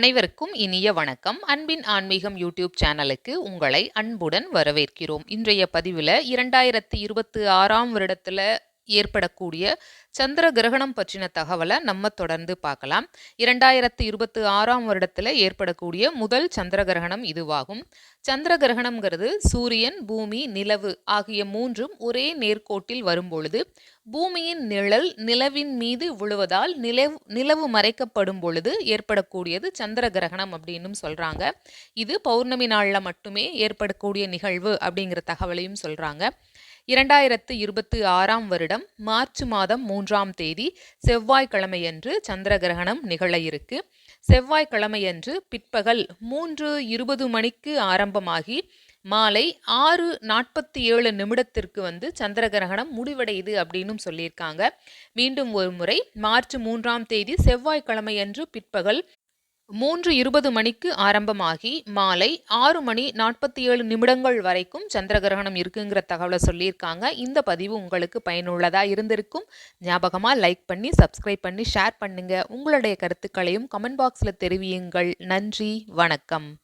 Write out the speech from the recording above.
அனைவருக்கும் இனிய வணக்கம். அன்பின் ஆன்மீகம் யூடியூப் சேனலுக்கு உங்களை அன்புடன் வரவேற்கிறோம். இன்றைய பதிவில் இரண்டாயிரத்தி இருபத்தி ஆறாம் வருடத்தில் ஏற்படக்கூடிய சந்திர கிரகணம் பற்றின தகவலை நம்ம தொடர்ந்து பார்க்கலாம். இரண்டாயிரத்தி இருபத்தி ஆறாம் வருடத்தில் ஏற்படக்கூடிய முதல் சந்திர கிரகணம் இதுவாகும். சந்திர கிரகணம்ங்கிறது சூரியன் பூமி நிலவு ஆகிய மூன்றும் ஒரே நேர்கோட்டில் வரும்பொழுது பூமியின் நிழல் நிலவின் மீது விழுவதால் நிலவு நிலவு மறைக்கப்படும் பொழுது ஏற்படக்கூடியது சந்திர கிரகணம் அப்படின்னு சொல்கிறாங்க இது பௌர்ணமி நாளில் மட்டுமே ஏற்படக்கூடிய நிகழ்வு அப்படிங்கிற தகவலையும் சொல்கிறாங்க இரண்டாயிரத்து இருபத்தி ஆறாம் வருடம் மார்ச் மாதம் மூன்றாம் தேதி செவ்வாய்க்கிழமையன்று சந்திர கிரகணம் நிகழ இருக்கு. செவ்வாய்க்கிழமையன்று பிற்பகல் மூன்று இருபது மணிக்கு ஆரம்பமாகி மாலை ஆறு நாற்பத்தி ஏழு நிமிடத்திற்கு வந்து சந்திர கிரகணம் முடிவடையுது அப்படின்னு சொல்லியிருக்காங்க. மீண்டும் ஒரு முறை மார்ச் மூன்றாம் தேதி செவ்வாய்க்கிழமையன்று பிற்பகல் மூன்று இருபது மணிக்கு ஆரம்பமாகி மாலை ஆறு மணி நாற்பத்தி ஏழு நிமிடங்கள் வரைக்கும் சந்திரகிரகணம் இருக்குங்கிற தகவலை சொல்லியிருக்காங்க. இந்த பதிவு உங்களுக்கு பயனுள்ளதாக இருந்திருக்கும். ஞாபகமாக லைக் பண்ணி சப்ஸ்கிரைப் பண்ணி ஷேர் பண்ணுங்கள் உங்களுடைய கருத்துக்களையும் கமெண்ட் பாக்ஸில் தெரிவியுங்கள். நன்றி வணக்கம்.